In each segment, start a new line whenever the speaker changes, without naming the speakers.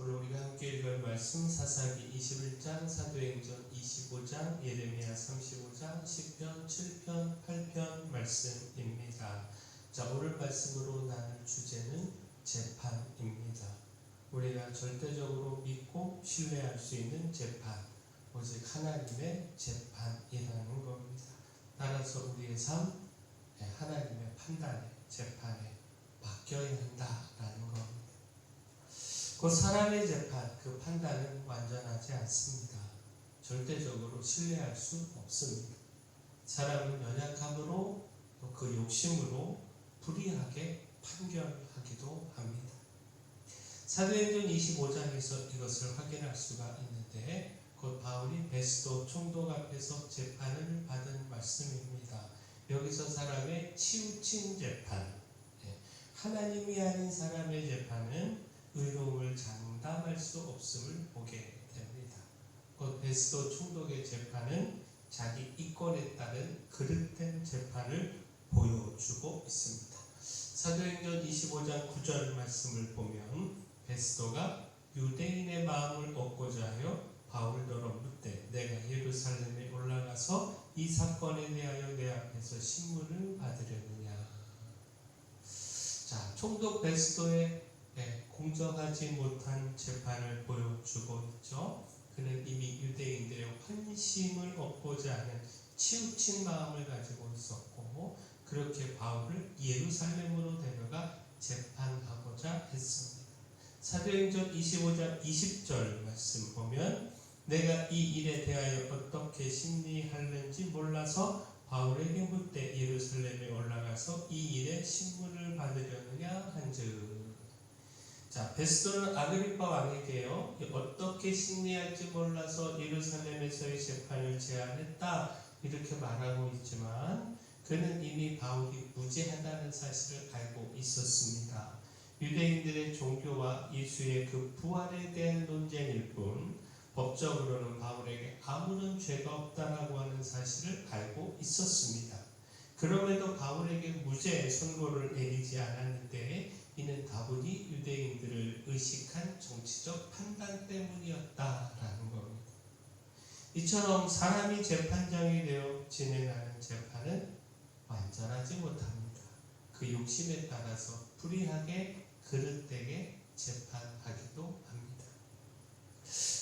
오늘 우리가 함께 읽을 말씀 사사기 21장, 사도행전 25장, 예레미야 35장, 10편, 7편, 8편 말씀입니다. 자, 오늘 말씀으로 나눌 주제는 재판입니다. 우리가 절대적으로 믿고 신뢰할 수 있는 재판, 오직 하나님의 재판이라는 겁니다. 따라서 우리의 삶, 예, 하나님의 판단에, 재판에 맡겨야 한다라는 겁니다. 그 사람의 재판, 그 판단은 완전하지 않습니다. 절대적으로 신뢰할 수 없습니다. 사람은 연약함으로 또 그 욕심으로 불의하게 판결하기도 합니다. 사도행전 25장에서 이것을 확인할 수가 있는데 곧 바울이 베스도 총독 앞에서 재판을 받은 말씀입니다. 여기서 사람의 치우친 재판, 예, 하나님이 아닌 사람의 재판은 의로움을 장담할 수 없음을 보게 됩니다. 곧 베스도 총독의 재판은 자기 이권에 따른 그릇된 재판을 보여주고 있습니다. 사도행전 25장 9절 말씀을 보면 베스도가 유대인의 마음을 얻고자 하여 바울더러 묻되 내가 예루살렘에 올라가서 이 사건에 대하여 내 앞에서 신문을 받으려느냐. 자, 총독 베스도의 네, 공정하지 못한 재판을 보여주고 있죠. 그는 이미 유대인들의 환심을 얻고자 하는 치우친 마음을 가지고 있었고 그렇게 바울을 예루살렘으로 데려가 재판하고자 했습니다. 사도행전 25장 20절 말씀 보면 내가 이 일에 대하여 어떻게 심리하는지 몰라서 바울에게 묻되 예루살렘에 올라가서 이 일에 신문을 받으려느냐 한즉 자, 베스도는 아그리파 왕에게요. 어떻게 심리할지 몰라서 예루살렘에서의 재판을 제안했다. 이렇게 말하고 있지만 그는 이미 바울이 무죄하다는 사실을 알고 있었습니다. 유대인들의 종교와 예수의 그 부활에 대한 논쟁일 뿐 법적으로는 바울에게 아무런 죄가 없다라고 하는 사실을 알고 있었습니다. 그럼에도 바울에게 무죄 선고를 내리지 않았는데 이는 다분히 유대인들을 의식한 정치적 판단 때문이었다라는 겁니다. 이처럼 사람이 재판장이 되어 진행하는 재판은 완전하지 못합니다. 그 욕심에 따라서 불의하게 그릇되게 재판하기도 합니다.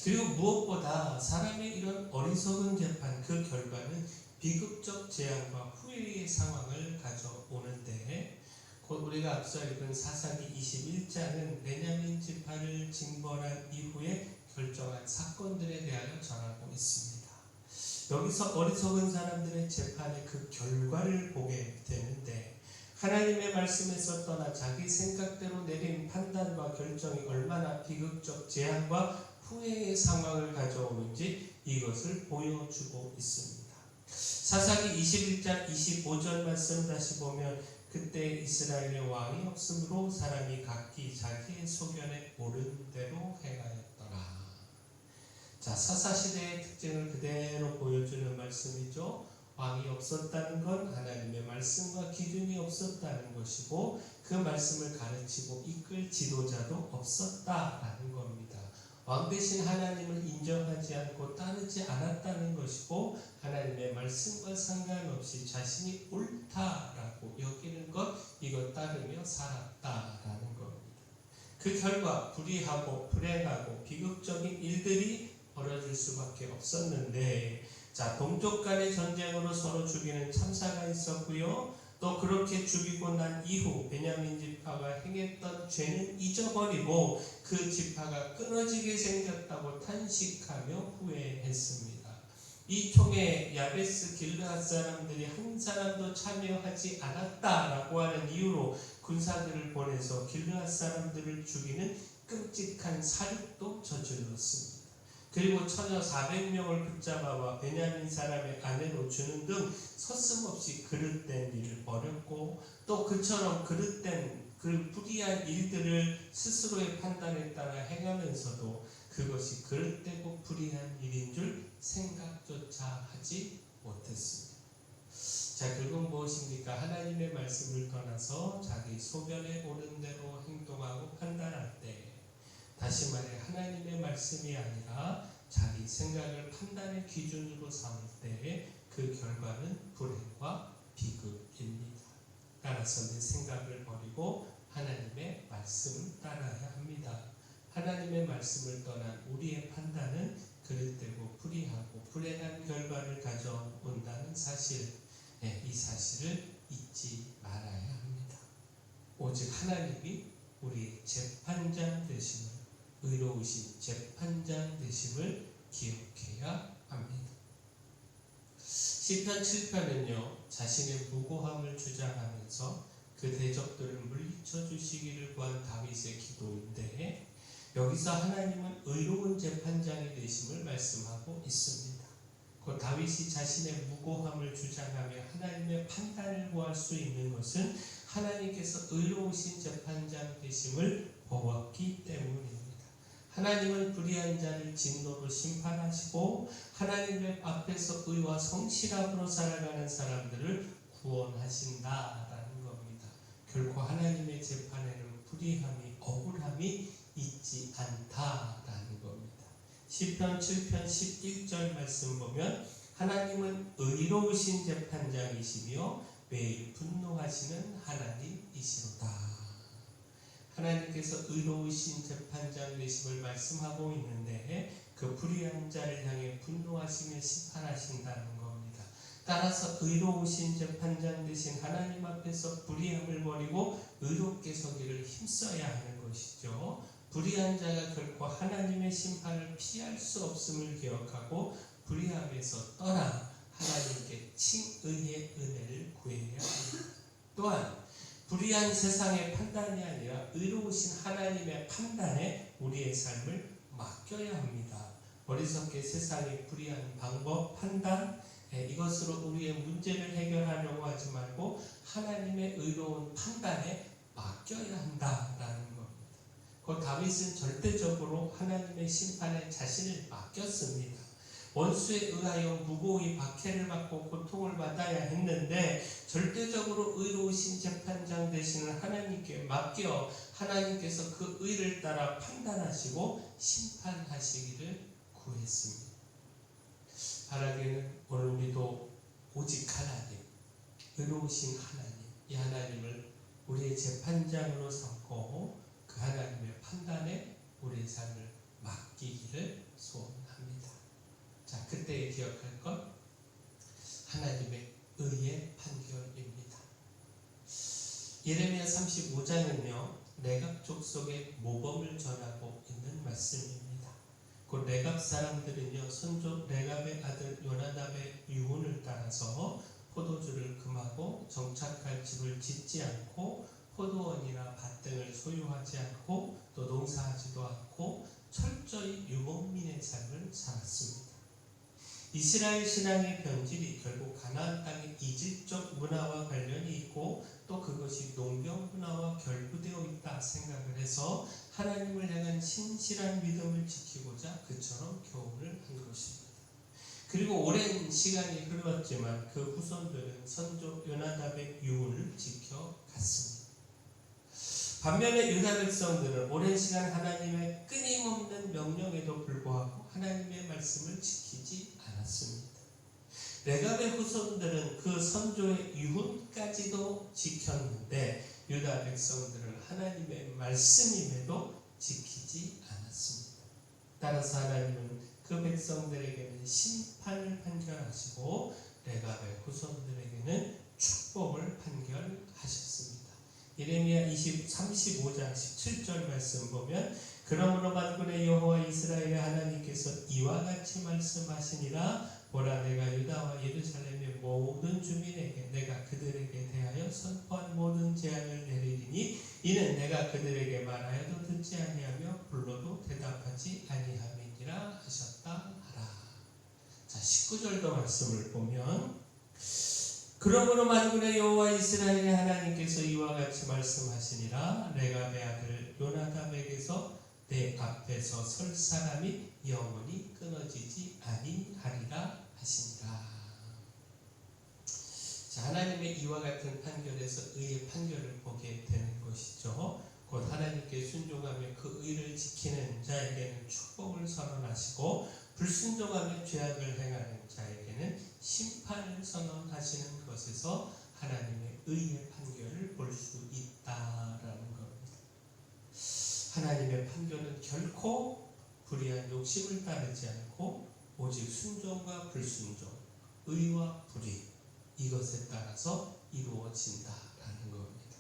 그리고 무엇보다 사람의 이런 어리석은 재판 그 결과는 비극적 재앙과 후회의 상황을 가져오는데 곧 우리가 앞서 읽은 사사기 21장은 베냐민 지파를 징벌한 이후에 결정한 사건들에 대하여 전하고 있습니다. 여기서 어리석은 사람들의 재판의 그 결과를 보게 되는데 하나님의 말씀에서 떠나 자기 생각대로 내린 판단과 결정이 얼마나 비극적 재앙과 후회의 상황을 가져오는지 이것을 보여주고 있습니다. 사사기 21장 25절 말씀 다시 보면 그때 이스라엘의 왕이 없으므로 사람이 각기 자기의 소견에 옳은 대로 행하였더라. 자, 사사시대의 특징을 그대로 보여주는 말씀이죠. 왕이 없었다는 건 하나님의 말씀과 기준이 없었다는 것이고 그 말씀을 가르치고 이끌 지도자도 없었다라는 겁니다. 왕 대신 하나님을 인정하지 않고 따르지 않았다는 것이고 하나님의 말씀과 상관없이 자신이 옳다라고 여기는 것 이것 따르며 살았다라는 겁니다. 그 결과 불의하고 불행하고 비극적인 일들이 벌어질 수밖에 없었는데 자 동족 간의 전쟁으로 서로 죽이는 참사가 있었고요. 또 그렇게 죽이고 난 이후 베냐민 지파가 행했던 죄는 잊어버리고 그 지파가 끊어지게 생겼다고 탄식하며 후회했습니다. 이 총에 야베스 길르앗 사람들이 한 사람도 참여하지 않았다라고 하는 이유로 군사들을 보내서 길르앗 사람들을 죽이는 끔찍한 사륙도 저질렀습니다. 그리고 처녀 400명을 붙잡아와 베냐민 사람의 아내로 주는 등 서슴없이 그릇된 일을 벌였고 또 그처럼 그릇된 그 불의한 일들을 스스로의 판단에 따라 행하면서도 그것이 그릇되고 불의한 일인 줄 생각조차 하지 못했습니다. 자, 결국 무엇입니까? 하나님의 말씀을 떠나서 자기 소견에 오른 대로 행동하고 판단할 때 다시 말해 하나님의 말씀이 아니라 자기 생각을 판단의 기준으로 삼을 때 그 결과는 불행과 비극입니다. 따라서 내 생각을 버리고 하나님의 말씀을 따라야 합니다. 하나님의 말씀을 떠난 우리의 판단은 그릇되고 불이하고 불행한 결과를 가져온다는 사실, 예, 이 사실을 잊지 말아야 합니다. 오직 하나님이 우리 재판장 되심을 의로우신 재판장 되심을 기억해야 합니다. 시편 7편은요 자신의 무고함을 주장하면서 그 대적들을 물리쳐 주시기를 구한 다윗의 기도인데 여기서 하나님은 의로운 재판장이 되심을 말씀하고 있습니다. 그 다윗이 자신의 무고함을 주장하며 하나님의 판단을 구할 수 있는 것은 하나님께서 의로우신 재판장 되심을 보았기 때문입니다. 하나님은 불의한 자를 진노로 심판하시고 하나님의 앞에서 의와 성실함으로 살아가는 사람들을 구원하신다라는 겁니다. 결코 하나님의 재판에는 불의함이 억울함이 있지 않다라는 겁니다. 시편 7편 11절 말씀 보면 하나님은 의로우신 재판장이시며 매일 분노하시는 하나님이시로다. 하나님께서 의로우신 재판장 되심을 말씀하고 있는데 그 불의한 자를 향해 분노하시며 심판하신다는 겁니다. 따라서 의로우신 재판장 되신 하나님 앞에서 불의함을 버리고 의롭게 서기를 힘써야 하는 것이죠. 불의한 자가 결코 하나님의 심판을 피할 수 없음을 기억하고 불의함에서 떠나 하나님께 칭의의 은혜를 구해야 합니다. 또한 불의한 세상의 판단이 아니라 의로우신 하나님의 판단에 우리의 삶을 맡겨야 합니다. 어리석게 세상의 불의한 방법, 판단, 예, 이것으로 우리의 문제를 해결하려고 하지 말고 하나님의 의로운 판단에 맡겨야 한다라는 겁니다. 그 다윗은 절대적으로 하나님의 심판에 자신을 맡겼습니다. 원수에 의하여 무고히 박해를 받고 고통을 받아야 했는데 절대적으로 의로우신 재판장 되시는 하나님께 맡겨 하나님께서 그 의를 따라 판단하시고 심판하시기를 구했습니다. 바라기는 오늘 우리도 오직 하나님, 의로우신 하나님, 이 하나님을 우리의 재판장으로 삼고 그 하나님의 판단에 우리의 삶을 맡기기를 소원합니다. 자, 그때 기억할 것 하나님의 의의 판결입니다. 예레미야 35장은요. 레갑 족속의 모범을 전하고 있는 말씀입니다. 그 레갑 사람들은요. 선조 레갑의 아들 요나답의 유언을 따라서 포도주를 금하고 정착할 집을 짓지 않고 포도원이나 밭 등을 소유하지 않고 또 농사하지도 않고 철저히 유목민의 삶을 살았습니다. 이스라엘 신앙의 변질이 결국 가나안 땅의 이질적 문화와 관련이 있고 또 그것이 농경 문화와 결부되어 있다 생각을 해서 하나님을 향한 신실한 믿음을 지키고자 그처럼 교훈을 한 것입니다. 그리고 오랜 시간이 흘렀지만 그 후손들은 선조 요나답의 유언을 지켜갔습니다. 반면에 유다 백성들은 오랜 시간 하나님의 끊임없는 명령에도 불구하고 하나님의 말씀을 지키지 않았습니다. 레갑의 후손들은 그 선조의 유언까지도 지켰는데 유다 백성들은 하나님의 말씀임에도 지키지 않았습니다. 따라서 하나님은 그 백성들에게는 심판을 판결하시고 레갑의 후손들에게는 축복을 판결하셨습니다. 예레미야 20, 35장 17절 말씀 보면 그러므로 만군의 여호와 이스라엘의 하나님께서 이와 같이 말씀하시니라 보라 내가 유다와 예루살렘의 모든 주민에게 내가 그들에게 대하여 선포한 모든 재앙을 내리리니 이는 내가 그들에게 말하여도 듣지 아니하며 불러도 대답하지 아니함이니라 하셨다 하라. 자 19절도 말씀을 보면 그러므로 만군의 여호와 이스라엘의 하나님께서 이와 같이 말씀하시니라 내가 내 아들 요나답에게서 내 앞에서 설 사람이 영원히 끊어지지 아니하리라 하시니라. 자, 하나님의 이와 같은 판결에서 의의 판결을 보게 되는 것이죠. 곧 하나님께 순종하며 그 의를 지키는 자에게는 축복을 선언하시고 불순종하며 죄악을 행하는 자에게는 심판을 선언하시는 것에서 하나님의 의의 판결을 볼 수 있다라는 겁니다. 하나님의 판결은 결코 불의한 욕심을 따르지 않고 오직 순종과 불순종, 의와 불의 이것에 따라서 이루어진다라는 겁니다.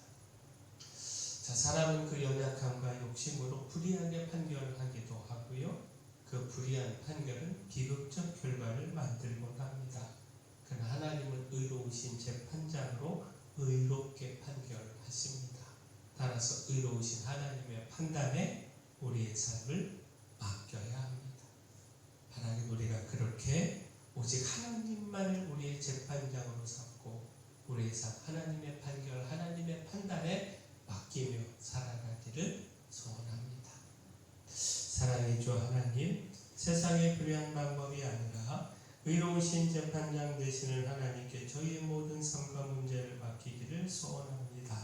자, 사람은 그 연약함과 욕심으로 불의하게 판결하기도 하고요. 그 불의한 판결은 비극적 결과를 만들곤 합니다. 그러나 하나님은 의로우신 재판장으로 의롭게 판결하십니다. 따라서 의로우신 하나님의 판단에 우리의 삶을 맡겨야 합니다. 하나님 우리가 그렇게 오직 하나님만을 우리의 재판장으로 삼고 우리의 삶 하나님의 판결 하나님의 판단에 맡기며 살아가기를 소원합니다. 사랑의 주 하나님 세상의 불의한 방법이 아니라 의로우신 재판장 되시는 하나님께 저희의 모든 삶과 문제를 맡기기를 소원합니다.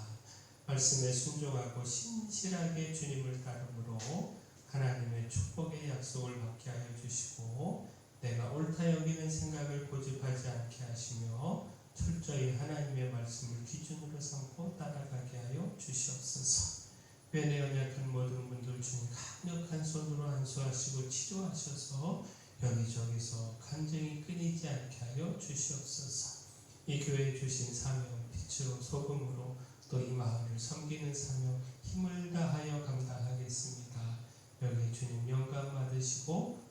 말씀에 순종하고 신실하게 주님을 따름으로 하나님의 축복의 약속을 받게 하여 주시고 내가 옳다 여기는 생각을 고집하지 않게 하시며 철저히 하나님의 말씀을 기준으로 삼고 따라가게 하여 주시옵소서. 변에 연약한 모든 분들 주님 안수하시고 치료하셔서 여기저기서 간증이 끊이지 않게 하여 주시옵소서. 이 교회에 주신 사명 빛으로 소금으로 또 이 마을을 섬기는 사명 힘을 다하여 감당하겠습니다. 여기 주님 영광 받으시고